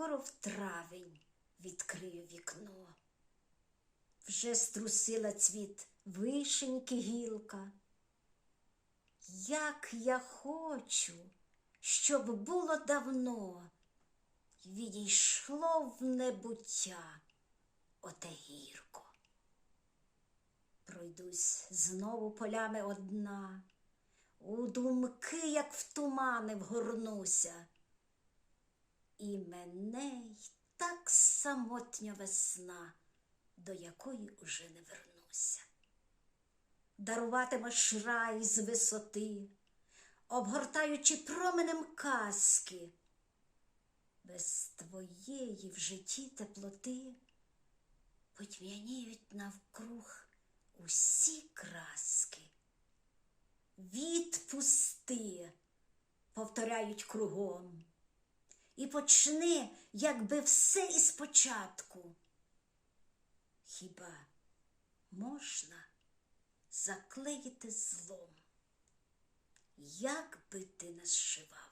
скоро в травень відкрию вікно. Вже струсила цвіт вишеньки гілка. Як я хочу, щоб було давно, відійшло в небуття оте гірко. Пройдусь знову полями одна, у думки, як в тумани, вгорнуся, і мене й так самотня весна, до якої уже не вернуся. Даруватимеш рай з висоти, обгортаючи променем казки, без твоєї в житті теплоти потьмяніють навкруг усі краски. Відпусти, повторяють кругом, і почни, якби все і спочатку. Хіба можна заклеїти злом? Як би ти зшивав, видно